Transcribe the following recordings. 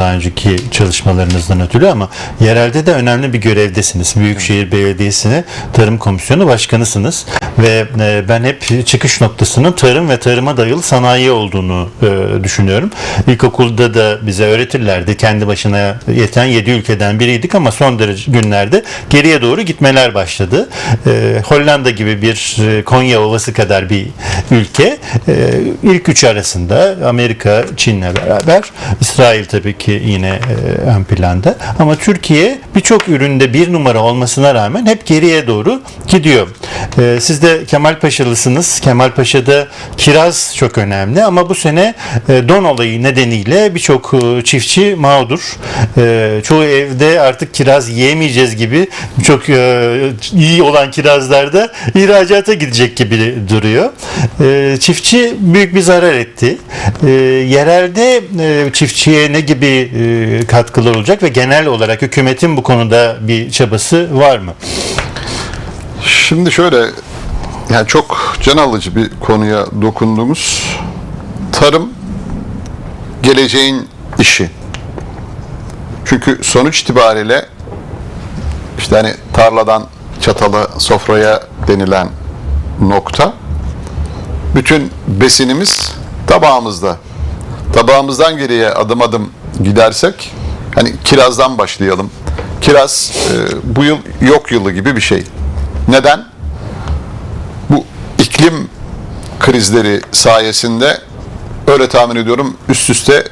daha önceki çalışmalarınızdan ötürü ama yerelde de önemli bir görevdesiniz. Büyükşehir Belediyesi'ne Tarım Komisyonu Başkanısınız ve e, ben hep çıkış noktasının tarım ve tarıma dayalı sanayi olduğunu e, düşünüyorum. İlkokulda da bize öğretirlerdi. Kendi başına yeten 7 ülkeden biriydik ama son derece günlerde geriye doğru gitmeler başladı. E, Hollanda gibi bir Konya Ovası kadar bir ülke ilk üç arasında Amerika, Çin'le beraber İsrail tabii ki yine e, ön planda ama Türkiye birçok üründe bir numara olmasına rağmen hep geriye doğru gidiyor. E, siz de Kemal Paşalısınız. Kemal Paşa'da kiraz çok önemli ama bu sene e, don olayı nedeniyle birçok çiftçi mağdur. Çoğu evde artık kiraz yiyemeyeceğiz gibi çok iyi olan kirazlarda ihracata gidecek gibi duruyor. Çiftçi büyük bir zarar etti. Yerelde çiftçiye ne gibi e, katkılar olacak ve genel olarak hükümetin bu konuda bir çabası var mı? Şimdi şöyle yani çok can alıcı bir konuya dokundunuz. Tarım geleceğin işi. Çünkü sonuç itibariyle işte hani tarladan çatala sofraya denilen nokta bütün besinimiz tabağımızda. Tabağımızdan geriye adım adım gidersek hani kirazdan başlayalım. Kiraz e, bu yıl yok yılı gibi bir şey. Neden? Bu iklim krizleri sayesinde öyle tahmin ediyorum üst üste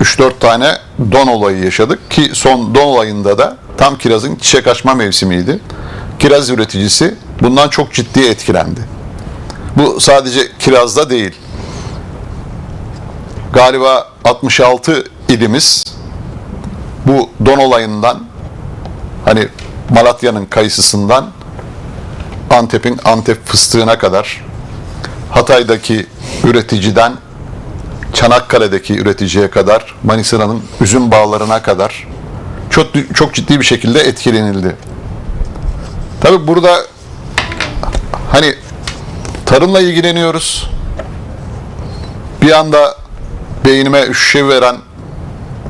3-4 tane don olayı yaşadık ki son don olayında da tam kirazın çiçek açma mevsimiydi. Kiraz üreticisi bundan çok ciddi etkilendi. Bu sadece kirazda değil. Galiba 66 ilimiz bu don olayından hani Malatya'nın kayısısından Antep'in Antep fıstığına kadar Hatay'daki üreticiden Çanakkale'deki üreticiye kadar Manisa'nın üzüm bağlarına kadar çok çok ciddi bir şekilde etkilenildi. Tabi burada hani tarımla ilgileniyoruz. Bir anda beynime üşüşe veren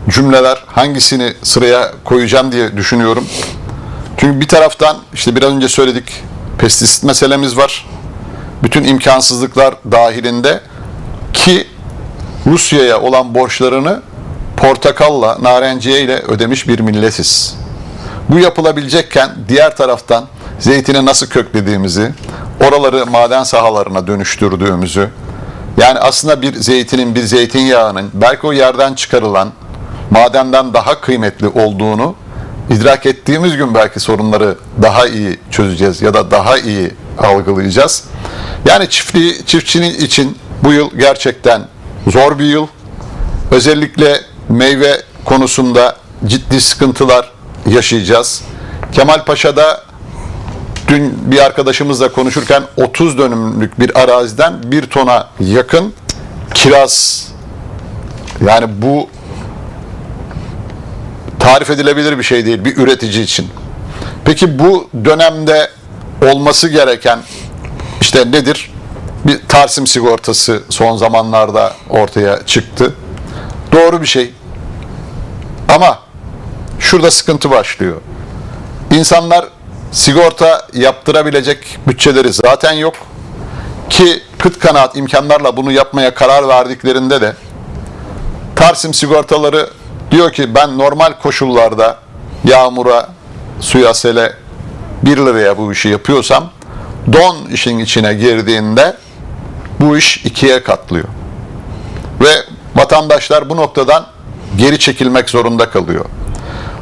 cümleler hangisini sıraya koyacağım diye düşünüyorum. Çünkü bir taraftan işte biraz önce söyledik pestisit meselemiz var. Bütün imkansızlıklar dahilinde ki Rusya'ya olan borçlarını portakalla, narenciye ile ödemiş bir milletiz. Bu yapılabilecekken diğer taraftan zeytini nasıl köklediğimizi, oraları maden sahalarına dönüştürdüğümüzü, yani aslında bir zeytinin, bir zeytinyağının belki o yerden çıkarılan madenden daha kıymetli olduğunu idrak ettiğimiz gün belki sorunları daha iyi çözeceğiz ya da daha iyi algılayacağız. Yani çiftliği, çiftçinin için bu yıl gerçekten zor bir yıl. Özellikle meyve konusunda ciddi sıkıntılar yaşayacağız. Kemal Paşa'da dün bir arkadaşımızla konuşurken 30 dönümlük bir araziden bir tona yakın kiraz yani bu tarif edilebilir bir şey değil bir üretici için. Peki bu dönemde olması gereken işte nedir? Bir Tarsim sigortası son zamanlarda ortaya çıktı. Doğru bir şey. Ama şurada sıkıntı başlıyor. İnsanlar sigorta yaptırabilecek bütçeleri zaten yok. Ki kıt kanaat imkanlarla bunu yapmaya karar verdiklerinde de Tarsim sigortaları diyor ki ben normal koşullarda yağmura, suya, sele 1 liraya bu işi yapıyorsam don işin içine girdiğinde bu iş ikiye katlıyor. Ve vatandaşlar bu noktadan geri çekilmek zorunda kalıyor.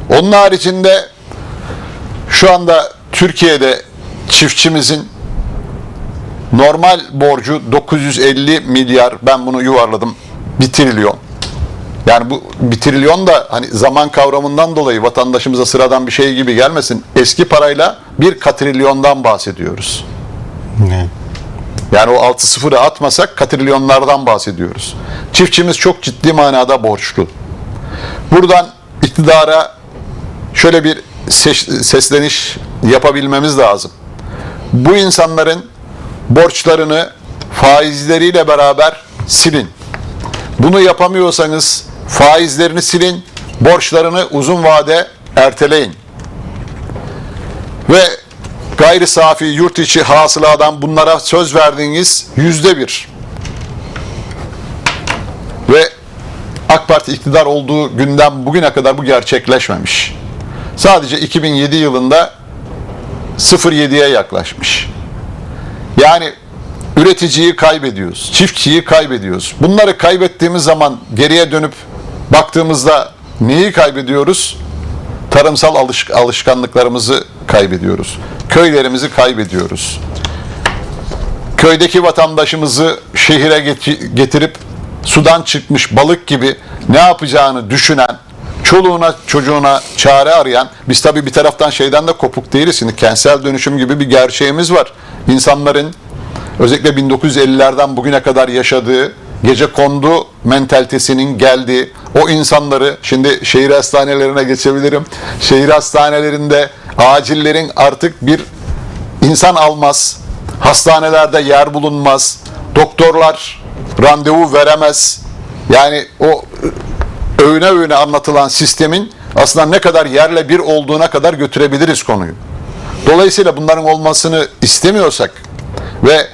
Onun haricinde şu anda Türkiye'de çiftçimizin normal borcu 950 milyar ben bunu yuvarladım bir trilyon. Yani bu bir trilyon da hani zaman kavramından dolayı vatandaşımıza sıradan bir şey gibi gelmesin. Eski parayla bir katrilyondan bahsediyoruz. Evet. Yani o 6 sıfırı atmasak katrilyonlardan bahsediyoruz. Çiftçimiz çok ciddi manada borçlu. Buradan iktidara şöyle bir ses- sesleniş yapabilmemiz lazım. Bu insanların borçlarını faizleriyle beraber silin. Bunu yapamıyorsanız faizlerini silin, borçlarını uzun vade erteleyin. Ve gayri safi yurt içi hasıladan bunlara söz verdiğiniz yüzde bir. Ve AK Parti iktidar olduğu günden bugüne kadar bu gerçekleşmemiş. Sadece 2007 yılında 0.7'ye yaklaşmış. Yani üreticiyi kaybediyoruz, çiftçiyi kaybediyoruz. Bunları kaybettiğimiz zaman geriye dönüp baktığımızda neyi kaybediyoruz? Tarımsal alış- alışkanlıklarımızı kaybediyoruz. Köylerimizi kaybediyoruz. Köydeki vatandaşımızı şehire geti- getirip sudan çıkmış balık gibi ne yapacağını düşünen, çoluğuna çocuğuna çare arayan, biz tabii bir taraftan şeyden de kopuk değiliz. Şimdi kentsel dönüşüm gibi bir gerçeğimiz var. İnsanların özellikle 1950'lerden bugüne kadar yaşadığı gece kondu mentalitesinin geldiği o insanları şimdi şehir hastanelerine geçebilirim. Şehir hastanelerinde acillerin artık bir insan almaz, hastanelerde yer bulunmaz, doktorlar randevu veremez. Yani o öğüne öğüne anlatılan sistemin aslında ne kadar yerle bir olduğuna kadar götürebiliriz konuyu. Dolayısıyla bunların olmasını istemiyorsak ve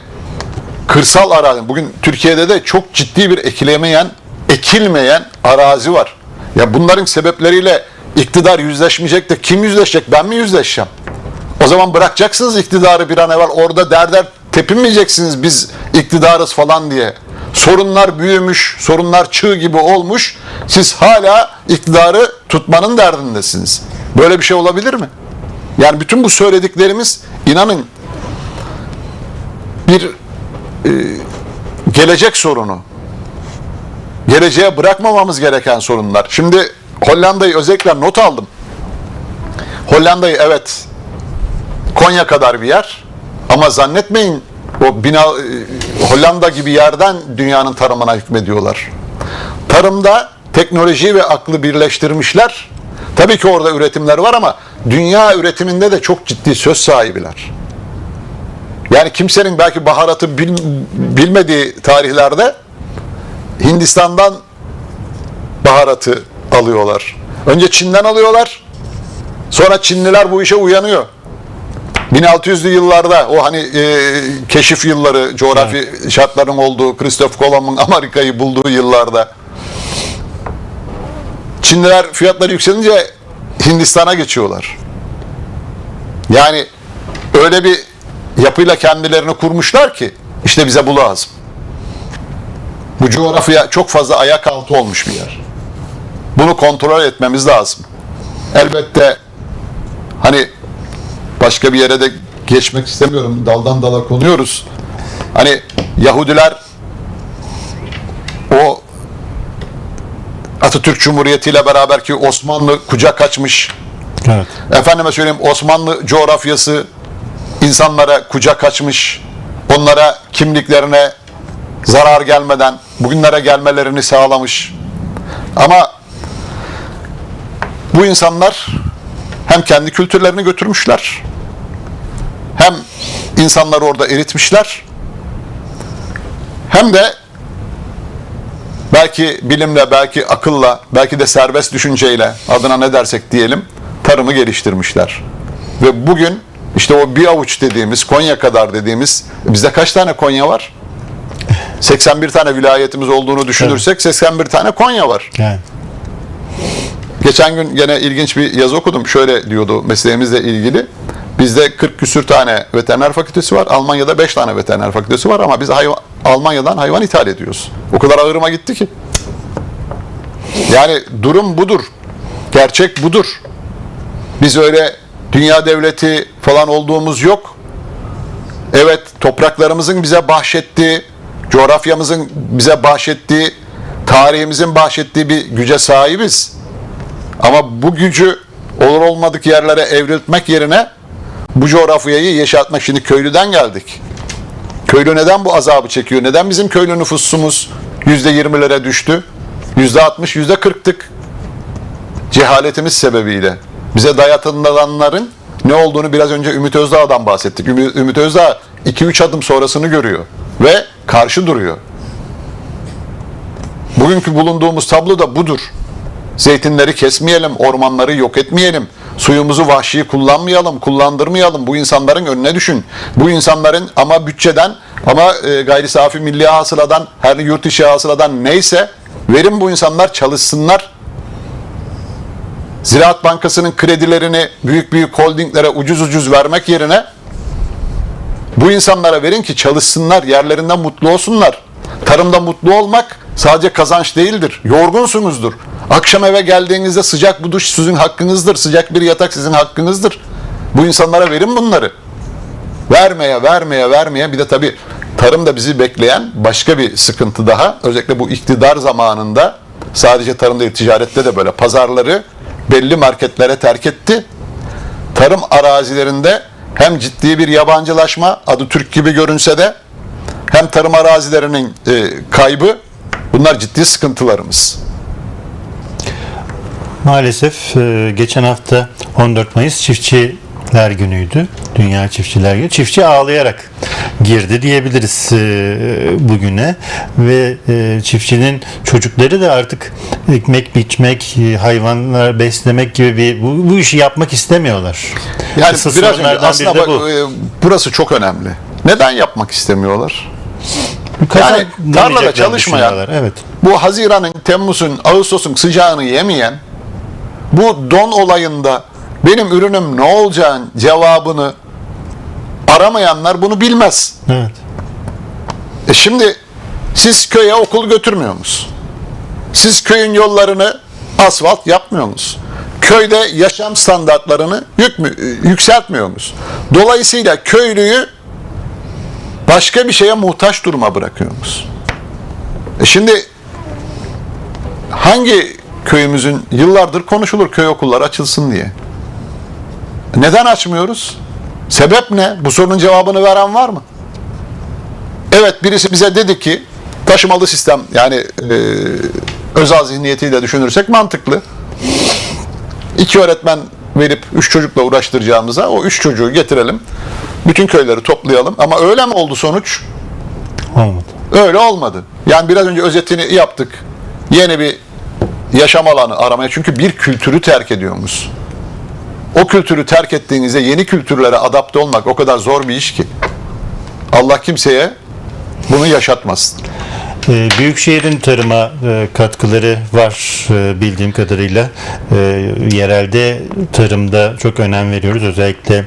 kırsal arazi, bugün Türkiye'de de çok ciddi bir ekilemeyen, ekilmeyen arazi var. Ya bunların sebepleriyle iktidar yüzleşmeyecek de kim yüzleşecek? Ben mi yüzleşeceğim? O zaman bırakacaksınız iktidarı bir an evvel orada derder tepinmeyeceksiniz biz iktidarız falan diye. Sorunlar büyümüş, sorunlar çığ gibi olmuş. Siz hala iktidarı tutmanın derdindesiniz. Böyle bir şey olabilir mi? Yani bütün bu söylediklerimiz inanın bir e, gelecek sorunu. Geleceğe bırakmamamız gereken sorunlar. Şimdi Hollanda'yı özellikle not aldım. Hollanda'yı evet Konya kadar bir yer ama zannetmeyin o bina e, Hollanda gibi yerden dünyanın tarımına hükmediyorlar. Tarımda teknoloji ve aklı birleştirmişler. Tabii ki orada üretimler var ama dünya üretiminde de çok ciddi söz sahibiler. Yani kimsenin belki baharatı bil- bilmediği tarihlerde Hindistan'dan baharatı alıyorlar. Önce Çin'den alıyorlar. Sonra Çinliler bu işe uyanıyor. 1600'lü yıllarda o hani e, keşif yılları, coğrafi şartların olduğu, Christoph Kolomb'un Amerika'yı bulduğu yıllarda Çinliler fiyatları yükselince Hindistan'a geçiyorlar. Yani öyle bir yapıyla kendilerini kurmuşlar ki işte bize bu lazım. Bu coğrafya çok fazla ayak altı olmuş bir yer. Bunu kontrol etmemiz lazım. Elbette hani başka bir yere de geçmek istemiyorum. Daldan dala konuyoruz. Hani Yahudiler o Atatürk Cumhuriyeti ile beraber ki Osmanlı kucak açmış. Evet. Efendime söyleyeyim Osmanlı coğrafyası insanlara kucak açmış. Onlara kimliklerine zarar gelmeden bugünlere gelmelerini sağlamış. Ama bu insanlar hem kendi kültürlerini götürmüşler hem insanları orada eritmişler hem de belki bilimle, belki akılla, belki de serbest düşünceyle adına ne dersek diyelim tarımı geliştirmişler. Ve bugün işte o bir avuç dediğimiz, Konya kadar dediğimiz, bizde kaç tane Konya var? 81 tane vilayetimiz olduğunu düşünürsek 81 tane Konya var. Geçen gün gene ilginç bir yazı okudum. Şöyle diyordu mesleğimizle ilgili. Bizde 40 küsür tane veteriner fakültesi var. Almanya'da 5 tane veteriner fakültesi var ama biz hayvan, Almanya'dan hayvan ithal ediyoruz. O kadar ağırıma gitti ki. Yani durum budur. Gerçek budur. Biz öyle dünya devleti falan olduğumuz yok. Evet topraklarımızın bize bahşettiği, coğrafyamızın bize bahşettiği, tarihimizin bahşettiği bir güce sahibiz. Ama bu gücü olur olmadık yerlere evriltmek yerine bu coğrafyayı yaşatmak. Şimdi köylüden geldik. Köylü neden bu azabı çekiyor? Neden bizim köylü nüfusumuz yüzde yirmilere düştü? Yüzde altmış, yüzde kırktık. Cehaletimiz sebebiyle. Bize dayatılanların ne olduğunu biraz önce Ümit Özdağ'dan bahsettik. Ümit, Özdağ 2-3 adım sonrasını görüyor ve karşı duruyor. Bugünkü bulunduğumuz tablo da budur. Zeytinleri kesmeyelim, ormanları yok etmeyelim, suyumuzu vahşi kullanmayalım, kullandırmayalım. Bu insanların önüne düşün. Bu insanların ama bütçeden ama e, gayri safi milli hasıladan, her yurt içi hasıladan neyse verin bu insanlar çalışsınlar. Ziraat Bankası'nın kredilerini büyük büyük holdinglere ucuz ucuz vermek yerine bu insanlara verin ki çalışsınlar, yerlerinden mutlu olsunlar. Tarımda mutlu olmak sadece kazanç değildir. Yorgunsunuzdur. Akşam eve geldiğinizde sıcak bir duş sizin hakkınızdır. Sıcak bir yatak sizin hakkınızdır. Bu insanlara verin bunları. Vermeye, vermeye, vermeye bir de tabii tarımda bizi bekleyen başka bir sıkıntı daha. Özellikle bu iktidar zamanında sadece tarımda değil, ticarette de böyle pazarları belli marketlere terk etti tarım arazilerinde hem ciddi bir yabancılaşma adı Türk gibi görünse de hem tarım arazilerinin e, kaybı bunlar ciddi sıkıntılarımız. Maalesef e, geçen hafta 14 Mayıs Çiftçiler Günü'ydü. Dünya Çiftçiler Günü. Çiftçi ağlayarak girdi diyebiliriz e, bugüne ve e, çiftçinin çocukları da artık ekmek biçmek, e, hayvanlar beslemek gibi bir bu, bu işi yapmak istemiyorlar. Yani Asıl biraz önce aslında bak, bu. burası çok önemli. Neden yapmak istemiyorlar? Kazanamayacak tarlada çalışmayan, evet. Bu Haziran'ın, Temmuz'un, Ağustos'un sıcağını yemeyen, bu don olayında benim ürünüm ne olacağın cevabını aramayanlar bunu bilmez. Evet. E şimdi siz köye okul götürmüyor musunuz? Siz köyün yollarını asfalt yapmıyor musunuz? Köyde yaşam standartlarını yük mü- yükseltmiyor musunuz? Dolayısıyla köylüyü başka bir şeye muhtaç duruma bırakıyor musunuz? E şimdi hangi köyümüzün yıllardır konuşulur köy okulları açılsın diye. Neden açmıyoruz? Sebep ne? Bu sorunun cevabını veren var mı? Evet birisi bize dedi ki taşımalı sistem yani e, özel zihniyetiyle düşünürsek mantıklı. İki öğretmen verip üç çocukla uğraştıracağımıza o üç çocuğu getirelim. Bütün köyleri toplayalım. Ama öyle mi oldu sonuç? Olmadı. Öyle olmadı. Yani biraz önce özetini yaptık. Yeni bir yaşam alanı aramaya. Çünkü bir kültürü terk ediyormuş. O kültürü terk ettiğinizde yeni kültürlere adapte olmak o kadar zor bir iş ki. Allah kimseye bunu yaşatmasın. Ee, Büyükşehir'in tarıma e, katkıları var e, bildiğim kadarıyla. E, Yerelde tarımda çok önem veriyoruz. Özellikle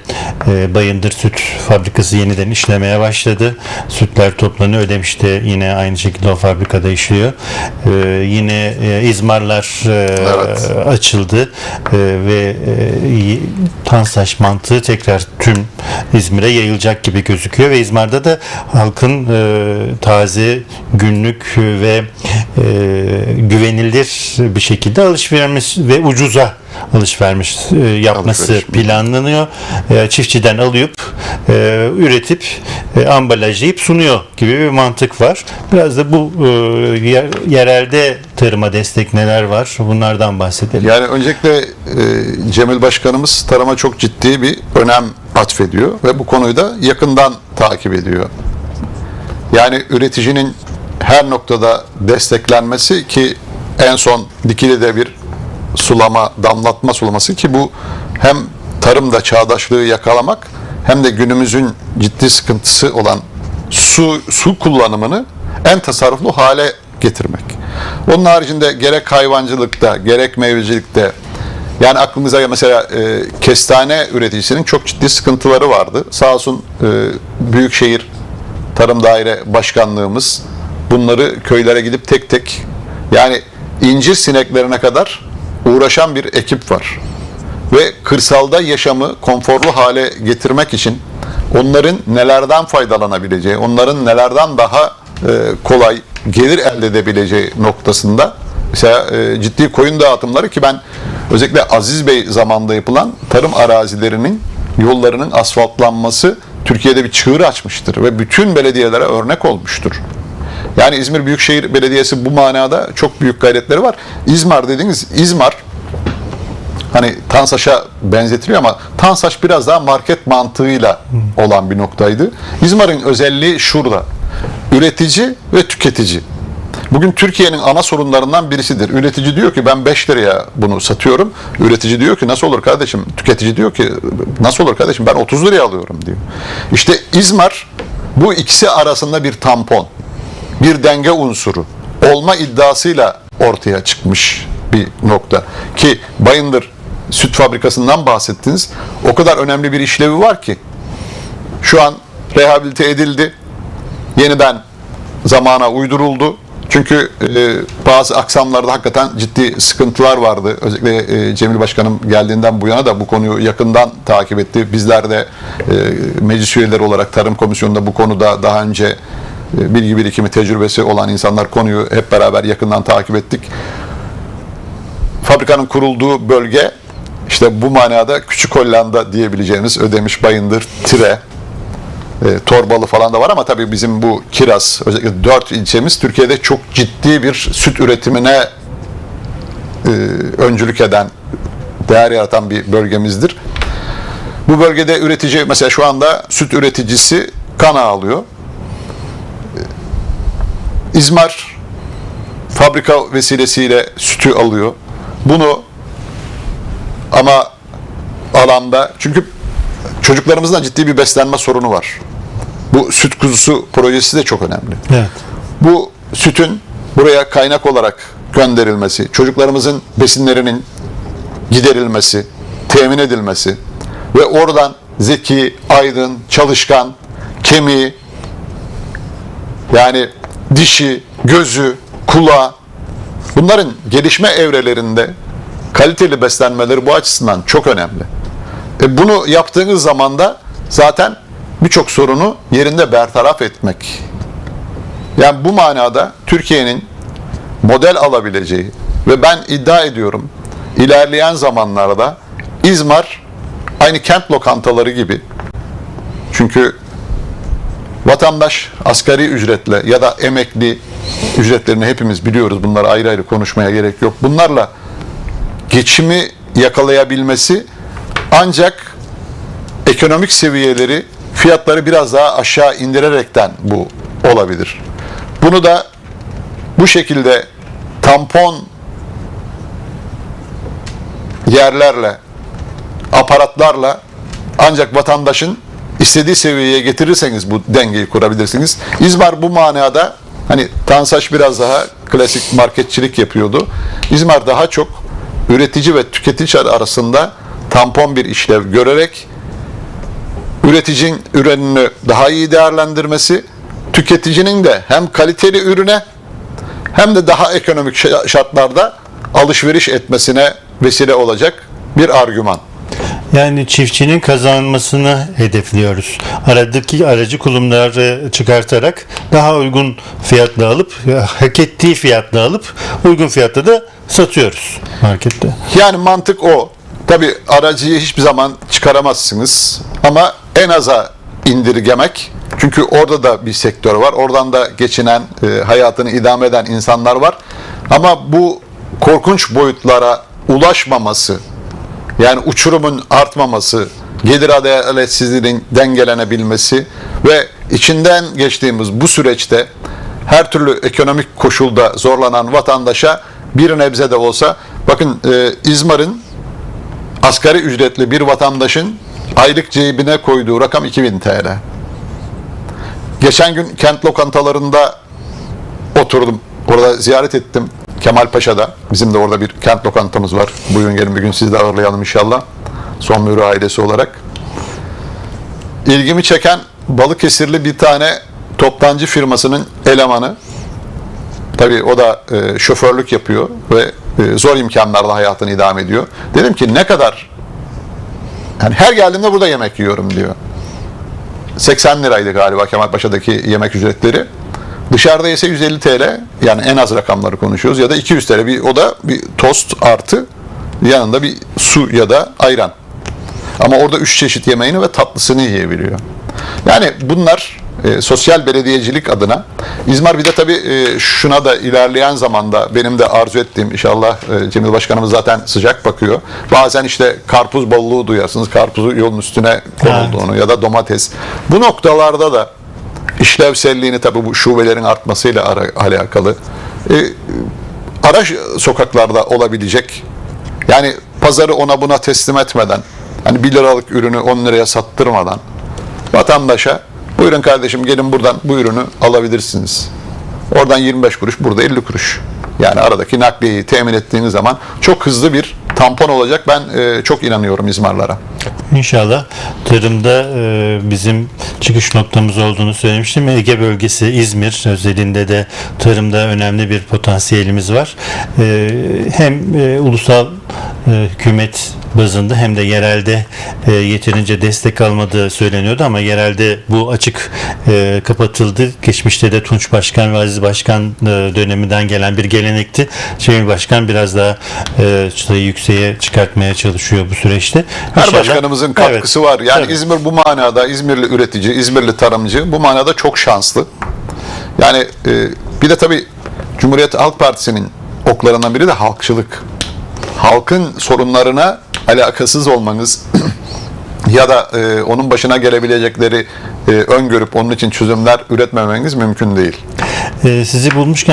Bayındır Süt Fabrikası yeniden işlemeye başladı. Sütler toplanıyor. Ödemiş de yine aynı şekilde o fabrikada işliyor. Yine İzmarlar Evet. açıldı ve Tansaş mantığı tekrar tüm İzmir'e yayılacak gibi gözüküyor ve İzmir'de de halkın taze günlük ve e, güvenilir bir şekilde alışveriş ve ucuza alışveriş e, yapması Alışveriş. planlanıyor. E, çiftçiden alıp e, üretip e, ambalajlayıp sunuyor gibi bir mantık var. Biraz da bu e, yer- yerelde tarıma destek neler var bunlardan bahsedelim. Yani öncelikle e, Cemil Başkanımız tarıma çok ciddi bir önem atfediyor ve bu konuyu da yakından takip ediyor. Yani üreticinin her noktada desteklenmesi ki en son Dikili'de bir sulama, damlatma sulaması ki bu hem tarımda çağdaşlığı yakalamak hem de günümüzün ciddi sıkıntısı olan su su kullanımını en tasarruflu hale getirmek. Onun haricinde gerek hayvancılıkta, gerek meyvecilikte yani aklımıza mesela e, kestane üreticisinin çok ciddi sıkıntıları vardı. Sağ olsun e, Büyükşehir Tarım Daire Başkanlığımız bunları köylere gidip tek tek yani incir sineklerine kadar uğraşan bir ekip var. Ve kırsalda yaşamı konforlu hale getirmek için onların nelerden faydalanabileceği, onların nelerden daha e, kolay gelir elde edebileceği noktasında mesela e, ciddi koyun dağıtımları ki ben özellikle Aziz Bey zamanında yapılan tarım arazilerinin yollarının asfaltlanması Türkiye'de bir çığır açmıştır ve bütün belediyelere örnek olmuştur. Yani İzmir Büyükşehir Belediyesi bu manada çok büyük gayretleri var. İzmar dediğiniz İzmar hani Tansaş'a benzetiliyor ama Tansaş biraz daha market mantığıyla olan bir noktaydı. İzmar'ın özelliği şurada. Üretici ve tüketici. Bugün Türkiye'nin ana sorunlarından birisidir. Üretici diyor ki ben 5 liraya bunu satıyorum. Üretici diyor ki nasıl olur kardeşim? Tüketici diyor ki nasıl olur kardeşim ben 30 liraya alıyorum diyor. İşte İzmar bu ikisi arasında bir tampon, bir denge unsuru olma iddiasıyla ortaya çıkmış bir nokta. Ki Bayındır süt fabrikasından bahsettiniz. O kadar önemli bir işlevi var ki şu an rehabilite edildi. Yeniden zamana uyduruldu. Çünkü e, bazı aksamlarda hakikaten ciddi sıkıntılar vardı. Özellikle e, Cemil Başkanım geldiğinden bu yana da bu konuyu yakından takip etti. Bizler de e, meclis üyeleri olarak Tarım Komisyonu'nda bu konuda daha önce bilgi birikimi, tecrübesi olan insanlar konuyu hep beraber yakından takip ettik. Fabrikanın kurulduğu bölge işte bu manada Küçük Hollanda diyebileceğimiz Ödemiş, Bayındır, Tire, e, Torbalı falan da var ama tabii bizim bu Kiraz özellikle dört ilçemiz Türkiye'de çok ciddi bir süt üretimine e, öncülük eden, değer yaratan bir bölgemizdir. Bu bölgede üretici mesela şu anda süt üreticisi kana alıyor. İzmar fabrika vesilesiyle sütü alıyor. Bunu ama alanda çünkü çocuklarımızda ciddi bir beslenme sorunu var. Bu süt kuzusu projesi de çok önemli. Evet. Bu sütün buraya kaynak olarak gönderilmesi, çocuklarımızın besinlerinin giderilmesi, temin edilmesi ve oradan zeki, aydın, çalışkan, kemiği, yani dişi, gözü, kulağı bunların gelişme evrelerinde kaliteli beslenmeleri bu açısından çok önemli. E bunu yaptığınız zaman da zaten birçok sorunu yerinde bertaraf etmek. Yani bu manada Türkiye'nin model alabileceği ve ben iddia ediyorum ilerleyen zamanlarda İzmar aynı kent lokantaları gibi çünkü vatandaş asgari ücretle ya da emekli ücretlerini hepimiz biliyoruz. Bunları ayrı ayrı konuşmaya gerek yok. Bunlarla geçimi yakalayabilmesi ancak ekonomik seviyeleri fiyatları biraz daha aşağı indirerekten bu olabilir. Bunu da bu şekilde tampon yerlerle, aparatlarla ancak vatandaşın istediği seviyeye getirirseniz bu dengeyi kurabilirsiniz. İzmar bu manada hani Tansaç biraz daha klasik marketçilik yapıyordu. İzmar daha çok üretici ve tüketici arasında tampon bir işlev görerek üreticinin ürününü daha iyi değerlendirmesi, tüketicinin de hem kaliteli ürüne hem de daha ekonomik şa- şartlarda alışveriş etmesine vesile olacak bir argüman. Yani çiftçinin kazanmasını hedefliyoruz. Aradaki aracı kurumları çıkartarak daha uygun fiyatla alıp hak ettiği fiyatla alıp uygun fiyatta da satıyoruz markette. Yani mantık o. Tabi aracıyı hiçbir zaman çıkaramazsınız ama en aza indirgemek. Çünkü orada da bir sektör var. Oradan da geçinen, e, hayatını idame eden insanlar var. Ama bu korkunç boyutlara ulaşmaması, yani uçurumun artmaması, gelir adaletsizliğinin dengelenebilmesi ve içinden geçtiğimiz bu süreçte her türlü ekonomik koşulda zorlanan vatandaşa bir nebze de olsa bakın e, İzmar'ın asgari ücretli bir vatandaşın aylık cebine koyduğu rakam 2000 TL. Geçen gün kent lokantalarında oturdum. Orada ziyaret ettim. Kemalpaşa'da. Bizim de orada bir kent lokantamız var. Buyurun gelin bir gün sizi de ağırlayalım inşallah. Son Mührü ailesi olarak. İlgimi çeken Balıkesirli bir tane toptancı firmasının elemanı. Tabii o da e, şoförlük yapıyor ve e, zor imkanlarla hayatını idame ediyor. Dedim ki ne kadar yani her geldiğimde burada yemek yiyorum diyor. 80 liraydı galiba Kemalpaşa'daki yemek ücretleri. Dışarıda ise 150 TL yani en az rakamları konuşuyoruz ya da 200 TL bir o da bir tost artı yanında bir su ya da ayran. Ama orada üç çeşit yemeğini ve tatlısını yiyebiliyor. Yani bunlar e, sosyal belediyecilik adına. İzmar bir de tabii e, şuna da ilerleyen zamanda benim de arzu ettiğim inşallah e, Cemil Başkanımız zaten sıcak bakıyor. Bazen işte karpuz bolluğu duyarsınız. Karpuzu yolun üstüne konulduğunu ya da domates. Bu noktalarda da işlevselliğini tabii bu şubelerin artmasıyla ara- alakalı e, ara sokaklarda olabilecek. Yani pazarı ona buna teslim etmeden, hani 1 liralık ürünü 10 liraya sattırmadan vatandaşa buyurun kardeşim gelin buradan bu ürünü alabilirsiniz. Oradan 25 kuruş, burada 50 kuruş. Yani aradaki nakliyeyi temin ettiğiniz zaman çok hızlı bir tampon olacak. Ben e, çok inanıyorum izmarlara. İnşallah tarımda e, bizim çıkış noktamız olduğunu söylemiştim. Ege bölgesi İzmir özelinde de tarımda önemli bir potansiyelimiz var. E, hem e, ulusal e, hükümet bazında hem de yerelde e, yeterince destek almadığı söyleniyordu ama yerelde bu açık e, kapatıldı. Geçmişte de Tunç Başkan ve Aziz Başkan e, döneminden gelen bir gelenekti. Cemil Başkan biraz daha e, çıtayı yükseğe çıkartmaya çalışıyor bu süreçte. Her İnşallah- başkanımızın katkısı Evet, var. Yani tabii. İzmir bu manada İzmirli üretici, İzmirli tarımcı bu manada çok şanslı. Yani e, bir de tabii Cumhuriyet Halk Partisi'nin oklarından biri de halkçılık. Halkın sorunlarına alakasız olmanız ya da e, onun başına gelebilecekleri e, öngörüp onun için çözümler üretmemeniz mümkün değil. E, sizi bulmuşken